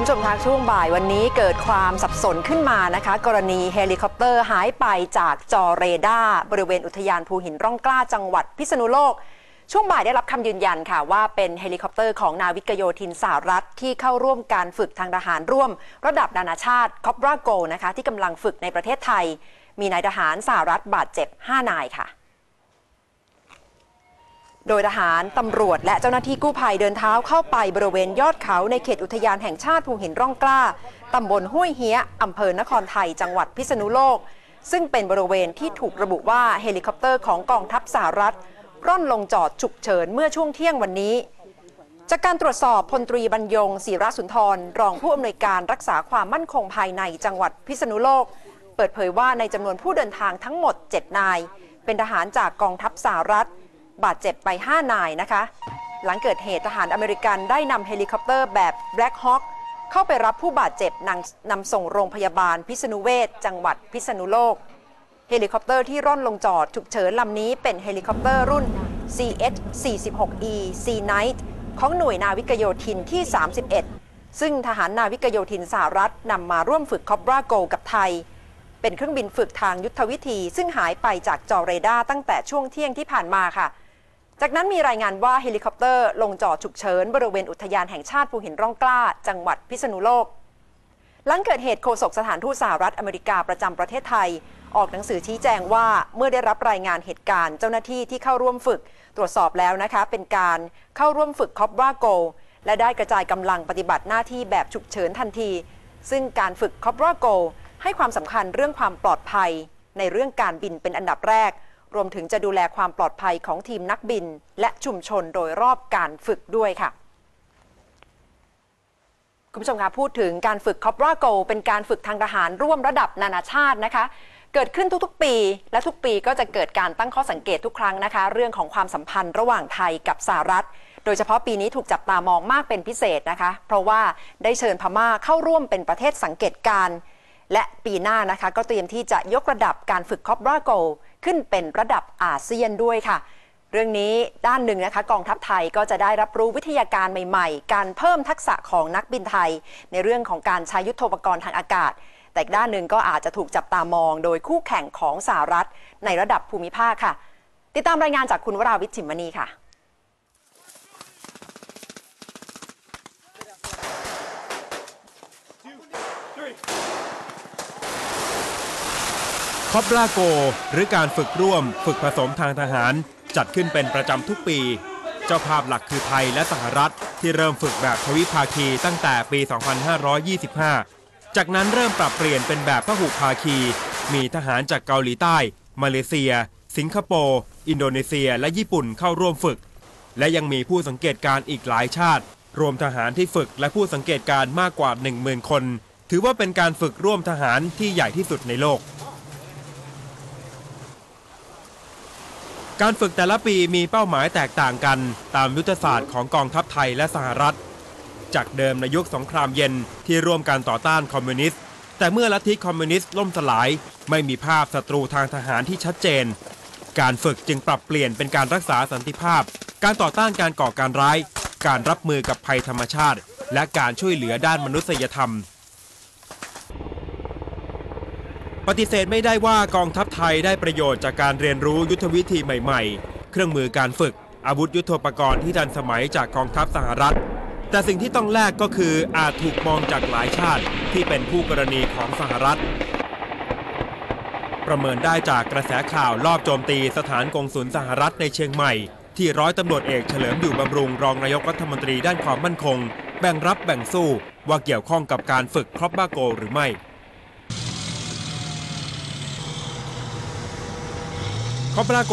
คุณผู้ชมคะช่วงบ่ายวันนี้เกิดความสับสนขึ้นมานะคะ กรณีเฮลิคอปเตอร์หายไปจากจอเรดาร์บริเวณอุทยานภูหินร่องกล้าจังหวัดพิษณุโลก ช่วงบ่ายได้รับคำยืนยันค่ะ ว่าเป็นเฮลิคอปเตอร์ของนาวิกโยธินสหรัฐ ที่เข้าร่วมการฝึกทางทหารร่วม ระดับนานาชาติคอปราโกนะคะที่กำลังฝึกในประเทศไทย มีนายทหารสหรัฐบาดเจ็บ 5 นายค่ะ โดยทหารตำรวจและเจ้าหน้าที่กู้ภัยเดินเท้าเข้าไปบริเวณยอดเขาในเขตอุทยานแห่งชาติภูหินร่องกล้าตำบลห้วยเฮียอำเภอนครไทย จังหวัดพิษณุโลก ซึ่งเป็นบริเวณที่ถูกระบุว่าเฮลิคอปเตอร์ของกองทัพสหรัฐ ร่อนลงจอดฉุกเฉินเมื่อช่วงเที่ยงวันนี้ จากการตรวจสอบพลตรีบรรยงศิรสุนทร รองผู้อำนวยการรักษาความมั่นคงภายในจังหวัดพิษณุโลก เปิดเผยว่าในจำนวนผู้เดินทางทั้งหมด 7 นาย เป็นทหารจากกองทัพสหรัฐ บาดเจ็บไป 5 นายนะคะ หลังเกิดเหตุทหารอเมริกันได้นำเฮลิคอปเตอร์แบบ Black Hawk เข้าไปรับผู้บาดเจ็บนำนำส่งโรงพยาบาลพิษณุเวชจังหวัดพิษณุโลก เฮลิคอปเตอร์ที่ร่อนลงจอดฉุกเฉินลำนี้เป็นเฮลิคอปเตอร์รุ่น CH-46E Sea Knight ของหน่วยนาวิกโยธินที่ 31 ซึ่งทหารนาวิกโยธินสหรัฐนำมาร่วมฝึกคอบราโกกับไทย เป็นเครื่องบินฝึกทางยุทธวิธี ซึ่งหายไปจากจอเรดาร์ตั้งแต่ช่วงเที่ยงที่ผ่านมาค่ะ จากนั้นมีรายงานว่าเฮลิคอปเตอร์ลงจอดฉุกเฉินบริเวณอุทยานแห่งชาติภูหินร่องกล้า จังหวัดพิษณุโลก หลังเกิดเหตุโฆษกสถานทูตสหรัฐอเมริกาประจำประเทศไทย ออกหนังสือชี้แจงว่าเมื่อได้รับรายงานเหตุการณ์เจ้าหน้าที่ที่เข้าร่วมฝึก ตรวจสอบแล้วนะคะ เป็นการเข้าร่วมฝึกคอปราโกและได้กระจายกำลังปฏิบัติหน้าที่แบบฉุกเฉินทันที ซึ่งการฝึกคอปราโกให้ความสำคัญเรื่องความปลอดภัย ในเรื่องการบินเป็นอันดับแรก รวมถึงจะดูแลความปลอดภัยของทีมนักบิน และชุมชนโดยรอบการฝึกด้วยค่ะคุณผู้ชมคะพูดถึงการฝึกคอปราโกเป็นการฝึกทางทหารร่วมระดับนานาชาตินะคะ เกิดขึ้นทุกๆปี และทุกปีก็จะเกิดการตั้งข้อสังเกตทุกครั้งนะคะ เรื่องของความสัมพันธ์ระหว่างไทยกับสหรัฐ โดยเฉพาะปีนี้ถูกจับตามองมากเป็นพิเศษนะคะ เพราะว่าได้เชิญพม่าเข้าร่วมเป็นประเทศสังเกตการ และปีหน้านะคะ ก็เตรียมที่จะยกระดับการฝึกคอปราโก ขึ้นเป็นระดับอาเซียนด้วยค่ะ เรื่องนี้ด้านหนึ่งนะคะกองทัพไทยก็จะได้รับรู้วิทยาการใหม่ ๆ การเพิ่มทักษะของนักบินไทย ในเรื่องของการใช้ยุทโธปกรณ์ทางอากาศ แต่ด้านหนึ่งก็อาจจะถูกจับตามอง โดยคู่แข่งของสหรัฐ ในระดับภูมิภาคค่ะ ติดตามรายงานจากคุณวราวิชิมมณีค่ะ คอปราโก หรือการฝึกร่วมฝึกผสมทางทหาร จัดขึ้นเป็นประจำทุกปี เจ้าภาพหลักคือไทยและสหรัฐ ที่เริ่มฝึกแบบทวิภาคีตั้งแต่ปี 2525 จากนั้นเริ่มปรับเปลี่ยนเป็นแบบพหุภาคี มีทหารจากเกาหลีใต้ มาเลเซีย สิงคโปร์ อินโดนีเซีย และญี่ปุ่นเข้าร่วมฝึก และยังมีผู้สังเกตการอีกหลายชาติ รวมทหารที่ฝึกและผู้สังเกตการมากกว่า 10,000 คน ถือว่าเป็นการฝึกร่วมทหารที่ใหญ่ที่สุดในโลก การฝึกแต่ละปีมีเป้าหมายแตกต่างกัน ตามยุทธศาสตร์ของกองทัพไทยและสหรัฐ จากเดิมในยุคสงครามเย็นที่ร่วมกันต่อต้านคอมมิวนิสต์ แต่เมื่อลัทธิคอมมิวนิสต์ล่มสลาย ไม่มีภาพศัตรูทางทหารที่ชัดเจน การฝึกจึงปรับเปลี่ยนเป็นการรักษาสันติภาพ การต่อต้านการก่อการร้าย การรับมือกับภัยธรรมชาติ และการช่วยเหลือด้านมนุษยธรรม ปฏิเสธไม่ได้ว่ากองทัพไทยได้ประโยชน์จากการเรียนรู้ยุทธวิธีใหม่ๆ เครื่องมือการฝึก อาวุธยุทโธปกรณ์ที่ทันสมัยจากกองทัพสหรัฐ แต่สิ่งที่ต้องแลกก็คืออาจถูกมองจากหลายชาติที่เป็นผู้กรณีของสหรัฐ ประเมินได้จากกระแสข่าวลอบโจมตีสถานกงสุลสหรัฐในเชียงใหม่ ที่ร้อยตำรวจเอกเฉลิมอยู่บำรุงรองนายกรัฐมนตรีด้านความมั่นคง แบ่งรับแบ่งสู้ว่าเกี่ยวข้องกับการฝึกครอบบาโกหรือไม่ คอปราโก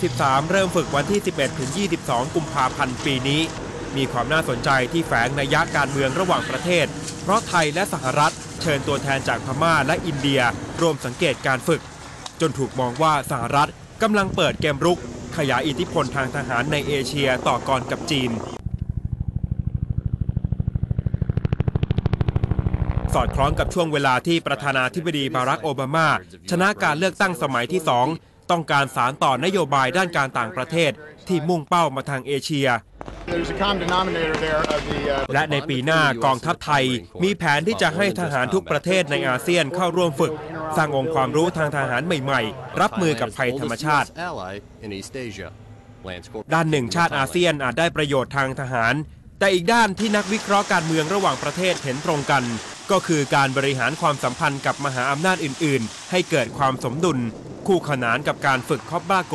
2013 เริ่มฝึกวันที่ 11-22 กุมภาพันธ์ปีนี้ มีความน่าสนใจที่แฝงในัยะการเมืองระหว่างประเทศ เพราะไทยและสหรัฐเชิญตัวแทนจากพม่าและอินเดียร่วมสังเกตการฝึก จนถูกมองว่าสหรัฐกำลังเปิดเกมรุก ขยายอิทธิพลทางทหารในเอเชียต่อกรกับจีน สอดคล้องกับช่วงเวลาที่ประธานาธิบดีบารักโอบามา ชนะการเลือกตั้งสมัยที่สอง ต้องการสารต่อนโยบายด้านการต่างประเทศที่มุ่งเป้ามาทางเอเชีย There's a common denominator there of the uh, และในปีหน้ากองทัพไทย มีแผนที่จะให้ทหารทุกประเทศในอาเซียนเข้าร่วมฝึก สร้างองค์ความรู้ทางทหารใหม่ๆ รับมือกับภัยธรรมชาติด้านหนึ่งชาติอาเซียนอาจได้ประโยชน์ทางทหาร แต่อีกด้านที่นักวิเคราะห์การเมืองระหว่างประเทศเห็นตรงกัน ก็คือการบริหารความสัมพันธ์กับมหาอำนาจอื่น ๆ ให้เกิดความสมดุล คู่ขนานกับการฝึกคอบบราโก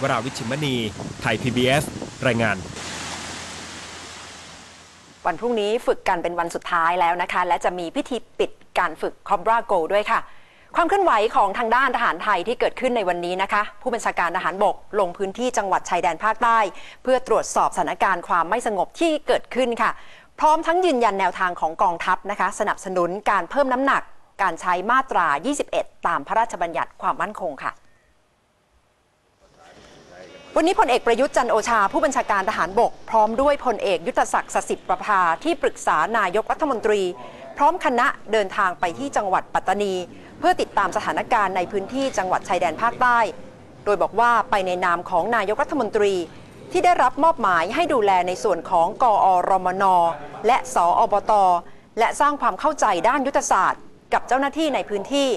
วราวิชิมณี ไทย PBS รายงานวันพรุ่งนี้ฝึกกันเป็นวันสุดท้ายแล้วนะคะ และจะมีพิธีปิดการฝึกคอบราโกด้วยค่ะ ความเคลื่อนไหวของทางด้านทหารไทยที่เกิดขึ้นในวันนี้นะคะ ผู้บัญชาการทหารบกลงพื้นที่จังหวัดชายแดนภาคใต้ เพื่อตรวจสอบสถานการณ์ความไม่สงบที่เกิดขึ้นค่ะ พร้อมทั้งยืนยันแนวทางของกองทัพนะคะ สนับสนุนการเพิ่มน้ำหนัก การใช้มาตรา 21 ตามพระราชบัญญัติความมั่นคงค่ะ วันนี้พลเอกประยุทธ์จันโอชา ผู้บัญชาการทหารบก พร้อมด้วยพลเอกยุทธศักดิ์สสิทธิ์ประภาที่ปรึกษานายกรัฐมนตรี พร้อมคณะเดินทางไปที่จังหวัดปัตตานี เพื่อติดตามสถานการณ์ในพื้นที่จังหวัดชายแดนภาคใต้ โดยบอกว่าไปในนามของนายกรัฐมนตรี ที่ได้รับมอบหมายให้ดูแลในส่วนของกอรมน และสออบต และสร้างความเข้าใจด้านยุทธศาสตร์ กับเจ้าหน้าที่ในพื้นที่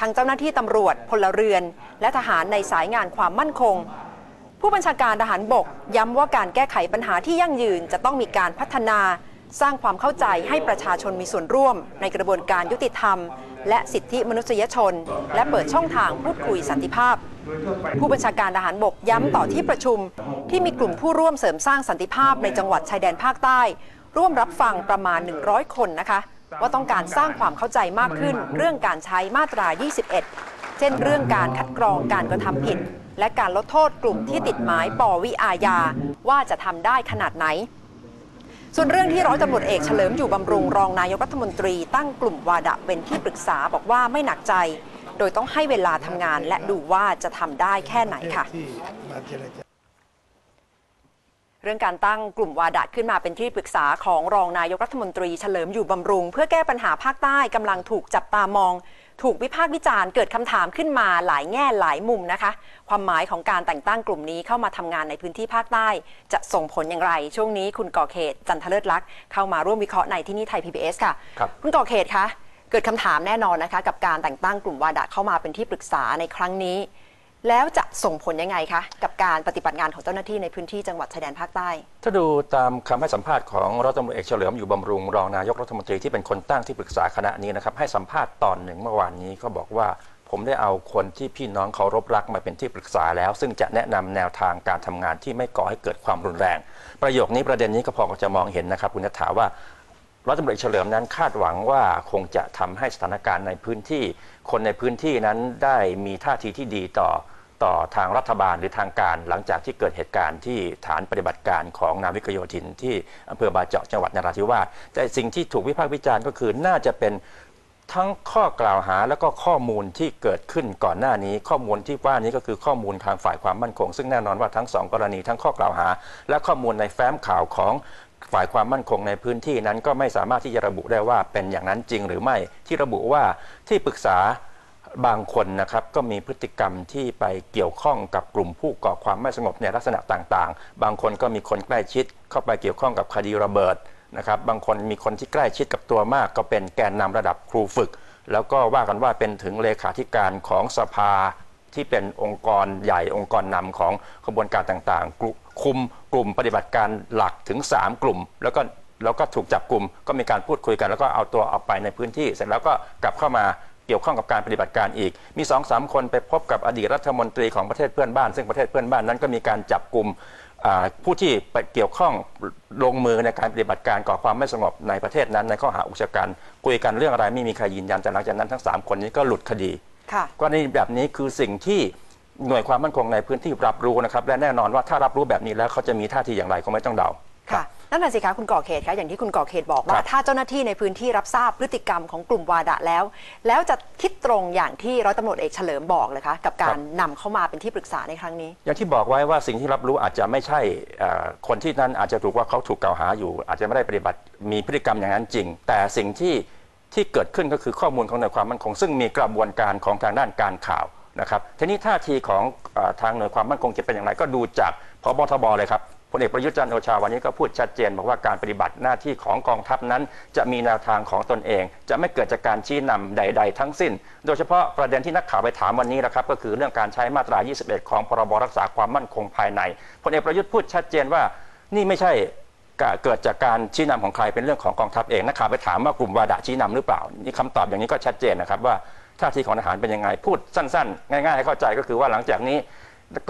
ทั้งเจ้าหน้าที่ตำรวจพลเรือน และทหารในสายงานความมั่นคง ผู้บัญชาการทหารบกย้ำว่าการแก้ไขปัญหาที่ยั่งยืนจะต้องมีการพัฒนา สร้างความเข้าใจให้ประชาชนมีส่วนร่วม ในกระบวนการยุติธรรม และสิทธิมนุษยชน และเปิดช่องทางพูดคุยสันติภาพ ผู้บัญชาการทหารบกย้ำต่อที่ประชุม ที่มีกลุ่มผู้ร่วมเสริมสร้างสันติภาพในจังหวัดชายแดนภาคใต้ ร่วมรับฟังประมาณ 100 คนนะคะ ว่าต้องการสร้างความเข้าใจมากขึ้น เรื่องการใช้มาตรา 21 เช่น เรื่องการคัดกรองการกระทำผิด และการลดโทษกลุ่มที่ติดหมายปวิอาญาว่าจะทำได้ขนาดไหน ส่วนเรื่องที่ร้อยตำรวจเอกเฉลิมอยู่บำรุงรองนายกรัฐมนตรี ตั้งกลุ่มวาดะเป็นที่ปรึกษาบอกว่าไม่หนักใจ โดยต้องให้เวลาทำงานและดูว่าจะทำได้แค่ไหนค่ะเรื่องการตั้งกลุ่มวาดะขึ้นมาเป็นที่ปรึกษาของรองนายกรัฐมนตรีเฉลิมอยู่บำรุง เพื่อแก้ปัญหาภาคใต้กำลังถูกจับตามอง ถูกวิพากษ์วิจารณ์เกิดคำถามขึ้นมาหลายแง่หลายมุมนะคะ ความหมายของการแต่งตั้งกลุ่มนี้เข้ามาทำงานในพื้นที่ภาคใต้ จะส่งผลอย่างไร ช่วงนี้คุณก่อเขตจันทเลิศลักษณ์เข้ามาร่วมวิเคราะห์ในที่นี่ไทย PBS ค่ะครับคุณก่อเขตคะเกิดคำถามแน่นอนนะคะ กับการแต่งตั้งกลุ่มวาดะเข้ามาเป็นที่ปรึกษาในครั้งนี้ แล้วจะส่งผลยังไงคะกับการปฏิบัติงานของเจ้าหน้าที่ในพื้นที่จังหวัดชายแดนภาคใต้ ถ้าดูตามคำให้สัมภาษณ์ของรัฐมนตรีเอกเฉลิมอยู่บำรุงรองนายกรัฐมนตรีที่เป็นคนตั้งที่ปรึกษาคณะนี้นะครับให้สัมภาษณ์ตอนหนึ่งเมื่อวานนี้ก็บอกว่าผมได้เอาคนที่พี่น้องเคารพรักมาเป็นที่ปรึกษาแล้ว ซึ่งจะแนะนำแนวทางการทำงานที่ไม่ก่อให้เกิดความรุนแรง ประโยคนี้ประเด็นนี้ก็พอจะมองเห็นนะครับ คุณนัทถาว่า รัฐมนตรีเฉลิมนั้นคาดหวังว่าคงจะทำให้สถานการณ์ในพื้นที่ คนในพื้นที่นั้นได้มีท่าทีที่ดีต่อต่อทางรัฐบาลหรือทางการ หลังจากที่เกิดเหตุการณ์ที่ฐานปฏิบัติการของนาวิกโยธินที่อำเภอบาเจาะจังหวัดนราธิวาสแต่สิ่งที่ถูกวิพากษ์วิจารณ์ก็คือน่าจะเป็นทั้งข้อกล่าวหาแล้วก็ข้อมูลที่เกิดขึ้นก่อนหน้านี้ ข้อมูลที่ว่านี้ก็คือข้อมูลทางฝ่ายความมั่นคง ซึ่งแน่นอนว่าทั้งสองกรณีทั้งข้อกล่าวหา และข้อมูลในแฟ้มข่าวของ ฝ่ายความมั่นคงในพื้นที่นั้นก็ไม่สามารถที่จะระบุได้ว่าเป็นอย่างนั้นจริงหรือไม่ที่ระบุว่าที่ปรึกษาบางคนนะครับก็มีพฤติกรรมที่ไปเกี่ยวข้องกับกลุ่มผู้ก่อความไม่สงบในลักษณะต่างๆ บางคนก็มีคนใกล้ชิดเข้าไปเกี่ยวข้องกับคดีระเบิดนะครับบางคนมีคนที่ใกล้ชิดกับตัวมาก ก็เป็นแกนนำระดับครูฝึก แล้วก็ว่ากันว่าเป็นถึงเลขาธิการของสภาที่เป็นองค์กรใหญ่องค์กรนำของขบวนการต่างๆคุม ลุ่มปฏิบัติการหลักถึง 3 กลุ่ม แล้วก็แล้วก็ถูกจับกลุ่มก็มีการพูดคุยกัน แล้วก็เอาตัวเอาไปในพื้นที่ เสร็จแล้วก็กลับเข้ามาเกี่ยวข้องกับการปฏิบัติการอีก มี2อสคนไปพบกับอดีตรัฐมนตรีของประเทศเพื่อนบ้าน ซึ่งประเทศเพื่อนบ้านนั้นก็มีการจับกลุ่มอ่าผู้ที่ไปเกี่ยวข้องลงมือในการปฏิบัติการก่อความไม่สงบในประเทศนั้นในข้อหาอุกชะกันคุยกันเรื่องอะไรไม่มีใครยืนยันแต่หลังจากนั้นทั้งสามคนนี้ก็หลุดคดีค่ะกรณีแบบนี้คือสิ่งที่ หน่วยความมั่นคงในพื้นที่รับรู้นะครับ และแน่นอนว่าถ้ารับรู้แบบนี้แล้วเขาจะมีท่าทีอย่างไรก็ไม่ต้องเดา ค่ะ นั่นน่ะสิคะคุณก่อเขตคะอย่างที่คุณก่อเขตบอกว่าครับถ้าเจ้าหน้าที่ในพื้นที่รับทราบพฤติกรรมของกลุ่มวาดะแล้ว แล้วจะคิดตรงอย่างที่ร้อยตำรวจเอกเฉลิมบอกเลยคะกับการนำเข้ามาเป็นที่ปรึกษาในครั้งนี้ อย่างที่บอกไว้ว่าสิ่งที่รับรู้อาจจะไม่ใช่เอ่อคนที่นั้นอาจจะถูกว่าเขาถูกกล่าวหาอยู่ อาจจะไม่ได้ปฏิบัติมีพฤติกรรมอย่างนั้นจริง แต่สิ่งที่ที่เกิดขึ้นก็คือข้อมูลของหน่วยความมั่นคงซึ่งมีกระบวนการของทางด้านการข่าว นะครับทีนี้ท่าทีของอทางหน่วยความมั่นคงจะเป็นอย่างไร ก็ดูจากพบทบเลยครับพลเอกประยุทธ์จันทร์โอชาวันนี้ก็พูดชัดเจนบอกว่าการปฏิบัติหน้าที่ของกองทัพนั้น จะมีแนวทางของตนเอง จะไม่เกิดจากการชี้นำใด ๆ ทั้งสิ้น โดยเฉพาะประเด็นที่นักข่าวไปถามวันนี้นะครับก็คือเรื่องการใช้มาตรา 21 ของพรบรักษาความมั่นคงภายในพลเอกประยุทธ์พูดชัดเจนว่านี่ไม่ใช่เกิดจากการชี้นำของใครเป็นเรื่องของกองทัพเองนักข่าวไปถามว่ากลุ่มวาดะชี้นำหรือเปล่านี่คำตอบอย่างนี้ก็ชัดเจนนะครับว่า ท่าทีของทหารเป็นยังไง พูดสั้นๆ ง่ายๆให้เข้าใจก็คือว่าหลังจากนี้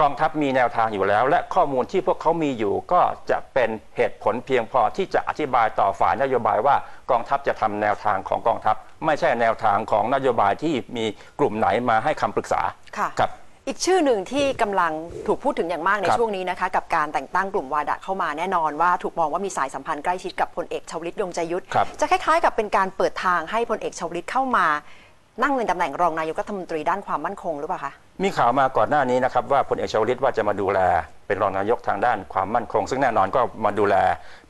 กองทัพมีแนวทางอยู่แล้ว และข้อมูลที่พวกเขามีอยู่ก็จะเป็นเหตุผลเพียงพอที่จะอธิบายต่อฝ่ายนโยบายว่ากองทัพจะทำแนวทางของกองทัพ ไม่ใช่แนวทางของนโยบายที่มีกลุ่มไหนมาให้คำปรึกษาค่ะครับอีกชื่อหนึ่งที่กำลังถูกพูดถึงอย่างมากในครับช่วงนี้นะคะ กับการแต่งตั้งกลุ่มวาดะเข้ามาแน่นอนว่าถูกมองว่ามีสายสัมพันธ์ใกล้ชิดกับพลเอกชวลิตยงใจยุทธครับจะคล้ายๆ กับเป็นการเปิดทางให้พลเอกชวลิตเข้ามา นั่งในตำแหน่งรองนายกรัฐมนตรีด้านความมั่นคงหรือเปล่าคะ มีข่าวมาก่อนหน้านี้นะครับว่าพลเอกชวลิตว่าจะมาดูแลเป็นรองนายกทางด้านความมั่นคง ซึ่งแน่นอนก็มาดูแล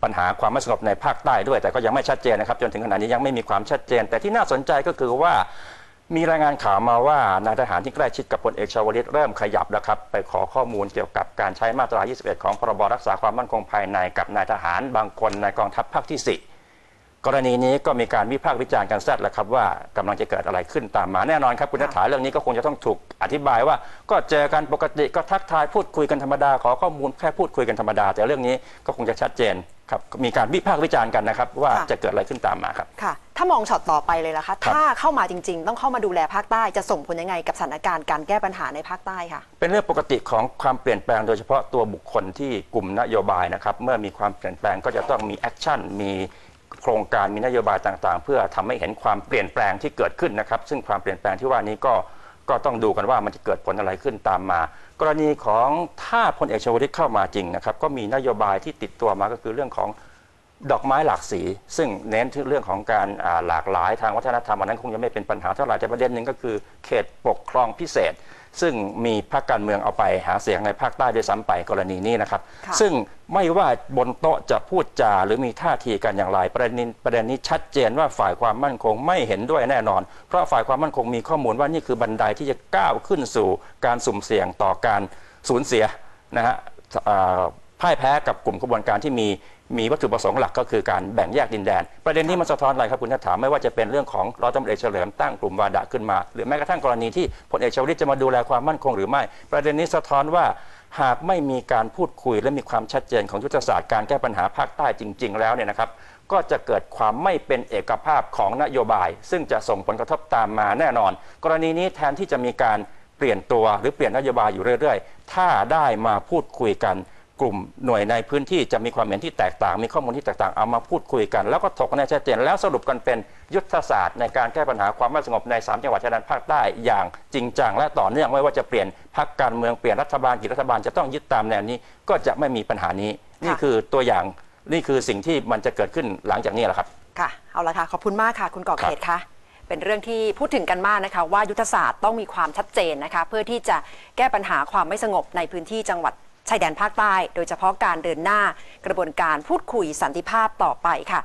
ปัญหาความไม่สงบในภาคใต้ด้วย แต่ก็ยังไม่ชัดเจนนะครับจนถึงขณะนี้ยังไม่มีความชัดเจน แต่ที่น่าสนใจก็คือว่ามีรายงานข่าวมาว่านายทหารที่ใกล้ชิดกับพลเอกชวลิตเริ่มขยับแล้วครับไปขอข้อมูลเกี่ยวกับการใช้มาตรา 21 ของพรบรักษาความมั่นคงภายในกับนายทหารบางคนในกองทัพภาคที่ 4 กรณีนี้ก็มีการวิพากษ์วิจารณ์กันแซดแล้วครับว่ากำลังจะเกิดอะไรขึ้นตามมาแน่นอนครับคุณนัฐาเรื่องนี้ก็คงจะต้องถูกอธิบายว่า ก็เจอกันปกติก็ทักทายพูดคุยกันธรรมดาขอข้อมูลแค่พูดคุยกันธรรมดา แต่เรื่องนี้ก็คงจะชัดเจนครับมีการวิพากษ์วิจารณ์กันนะครับว่าค่ะ จะเกิดอะไรขึ้นตามมาครับ ค่ะ ถ้ามองช็อตต่อไปเลยล่ะคะครับถ้าเข้ามาจริง ๆ ต้องเข้ามาดูแลภาคใต้จะส่งผลยังไงกับสถานการณ์การแก้ปัญหาในภาคใต้ค่ะ เป็นเรื่องปกติของความเปลี่ยนแปลงโดยเฉพาะตัวบุคคลที่กลุ่มนโยบายนะครับ เมื่อมีความเปลี่ยนแปลงก็จะต้องมีแอคชั่นมีโครงการมีนโยบายต่างๆ เพื่อทำให้เห็นความเปลี่ยนแปลงที่เกิดขึ้นนะครับ ซึ่งความเปลี่ยนแปลงที่ว่านี้ก็ก็ต้องดูกันว่ามันจะเกิดผลอะไรขึ้นตามมา กรณีของถ้าพลเอกชวลิตเข้ามาจริงนะครับ ก็มีนโยบายที่ติดตัวมาก็คือเรื่องของดอกไม้หลากสี ซึ่งเน้นที่เรื่องของการหลากหลายทางวัฒนธรรมอันนั้นคงจะไม่เป็นปัญหาเท่าไหร่แต่ประเด็นหนึ่งก็คือ เขตปกครองพิเศษ ซึ่งมีพรรคการเมืองเอาไปหาเสียงในภาคใต้ด้วยซ้ำไปกรณีนี้นะครับค่ะซึ่งไม่ว่าบนโต๊ะจะพูดจาหรือมีท่าทีกันอย่างไรประเด็นนี้ประเด็นนี้ชัดเจนว่าฝ่ายความมั่นคงไม่เห็นด้วยแน่นอน เพราะฝ่ายความมั่นคงมีข้อมูลว่านี่คือบันไดที่จะก้าวขึ้นสู่การสุ่มเสี่ยงต่อการสูญเสียนะฮะอ่า พ่ายแพ้กับกลุ่มขบวนการที่มีมีวัตถุประสงค์หลักก็คือการแบ่งแยกดินแดน ประเด็นนี้มันสะท้อนอะไรครับคุณนัฐถามไม่ว่าจะเป็นเรื่องของร้อยตำรวจเอกเฉลิมตั้งกลุ่มวาดะขึ้นมา หรือแม้กระทั่งกรณีที่พลเอกชวลิตจะมาดูแลความมั่นคงหรือไม่ ประเด็นนี้สะท้อนว่าหากไม่มีการพูดคุยและมีความชัดเจนของยุทธศาสตร์การแก้ปัญหาภาคใต้จริง ๆ แล้วเนี่ยนะครับก็จะเกิดความไม่เป็นเอกภาพของนโยบาย ซึ่งจะส่งผลกระทบตามมาแน่นอน กรณีนี้แทนที่จะมีการเปลี่ยนตัวหรือเปลี่ยนนโยบายอยู่เรื่อย ๆ ถ้าได้มาพูดคุยกัน กลุ่มหน่วยในพื้นที่จะมีความเห็นที่แตกต่าง มีข้อมูลที่แตกต่างเอามาพูดคุยกัน แล้วก็ถกกันให้ชัดเจนแล้วสรุปกันเป็นยุทธศาสตร์ในการแก้ปัญหาความไม่สงบใน 3 จังหวัดชายแดนภาคใต้อย่างจริงจังและต่อเนื่องไม่ว่าจะเปลี่ยนพรรคการเมืองเปลี่ยนรัฐบาลกี่รัฐบาลจะต้องยึดตามแนวนี้ก็จะไม่มีปัญหานี้ นี่คือตัวอย่างนี่คือสิ่งที่มันจะเกิดขึ้นหลังจากนี้แหละครับค่ะเอาละค่ะขอบคุณมากค่ะคุณก่อครับเขตคะเป็นเรื่องที่พูดถึงกันมากนะคะ ว่ายุทธศาสตร์ต้องมีความชัดเจนนะคะ เพื่อที่จะแก้ปัญหาความไม่สงบในพื้นที่จังหวัด ชายแดนภาคใต้ โดยเฉพาะการเดินหน้ากระบวนการพูดคุยสันติภาพต่อไปค่ะ